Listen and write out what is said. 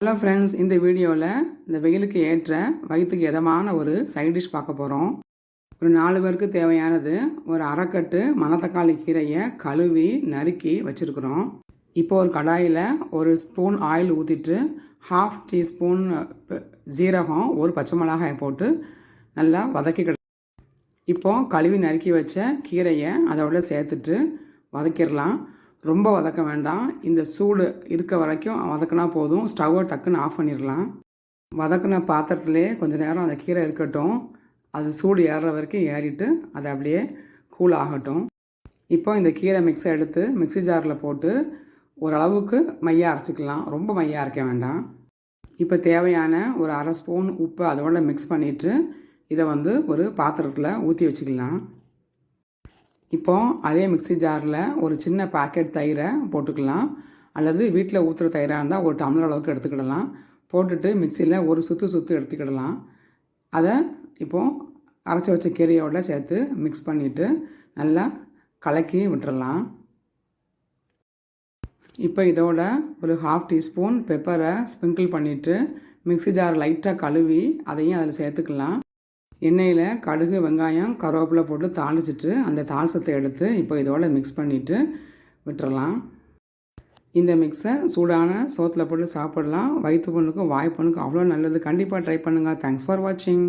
Hello friends இந்த வீடியோவில் இந்த வெயிலுக்கு ஏற்ற வயிற்றுக்கு இதமான ஒரு சைட் டிஷ் பார்க்க போகிறோம் ஒரு நாலு பேருக்கு தேவையானது ஒரு அரைக்கட்டு மணத்தக்காளி கீரையை கழுவி நறுக்கி வச்சுருக்குறோம். இப்போ ஒரு கடாயில் ஒரு ஸ்பூன் ஆயில் ஊற்றிட்டு ஹாஃப் டீஸ்பூன் ஜீரகம் ஒரு பச்சை மிளகாயை போட்டு நல்லா வதக்கிக்கிட இப்போ கழுவி நறுக்கி வச்ச கீரையை அதோட சேர்த்துட்டு வதக்கிடலாம். ரொம்ப வதக்க வேண்டாம். இந்த சூடு இருக்க வரைக்கும் வதக்கினா போதும். ஸ்டவ்வை டக்குன்னு ஆஃப் பண்ணிடலாம். வதக்கின பாத்திரத்துலேயே கொஞ்சம் நேரம் அந்த கீரை இருக்கட்டும். அது சூடு ஏறுற வரைக்கும் ஏறிட்டு அதை அப்படியே கூல் ஆகட்டும். இப்போ இந்த கீரை மிக்ஸை எடுத்து மிக்ஸி ஜாரில் போட்டு ஓரளவுக்கு மையாக அரைச்சிக்கலாம். ரொம்ப மையாக அரைக்க வேண்டாம். இப்போ தேவையான ஒரு அரை ஸ்பூன் உப்பு அதோட மிக்ஸ் பண்ணிவிட்டு இதை வந்து ஒரு பாத்திரத்தில் ஊற்றி வச்சுக்கலாம். இப்போ அதே மிக்ஸி ஜாரில் ஒரு சின்ன பாக்கெட் தயிரை போட்டுக்கலாம். அல்லது வீட்டில் ஊற்றுற தயிராக இருந்தால் ஒரு டம்ளர் அளவுக்கு எடுத்துக்கிடலாம். போட்டுட்டு மிக்சியில் ஒரு சுற்று சுற்று எடுத்துக்கிடலாம். அதை இப்போது அரைச்சி வச்ச கீரையோடு சேர்த்து மிக்ஸ் பண்ணிவிட்டு நல்லா கலக்கி விட்டுறலாம். இப்போ இதோட ஒரு ஹாஃப் டீஸ்பூன் பெப்பரை ஸ்ப்ரிங்கிள் பண்ணிவிட்டு மிக்ஸி ஜார் லைட்டாக கழுவி அதையும் அதில் சேர்த்துக்கலாம். எண்ணெயில் கடுகு வெங்காயம் கருவேப்பிலை போட்டு தாளிச்சிட்டு அந்த தாளிசத்தை எடுத்து இப்போ இதோட மிக்ஸ் பண்ணிவிட்டு விட்டுறலாம். இந்த மிக்ஸை சூடான சோத்தில் போட்டு சாப்பிடலாம். வயிற்று பொண்ணுக்கும் வாய்ப்பொண்ணுக்கும் அவ்வளோ நல்லது. கண்டிப்பாக ட்ரை பண்ணுங்கள் தேங்க்ஸ் ஃபார் வாட்சிங்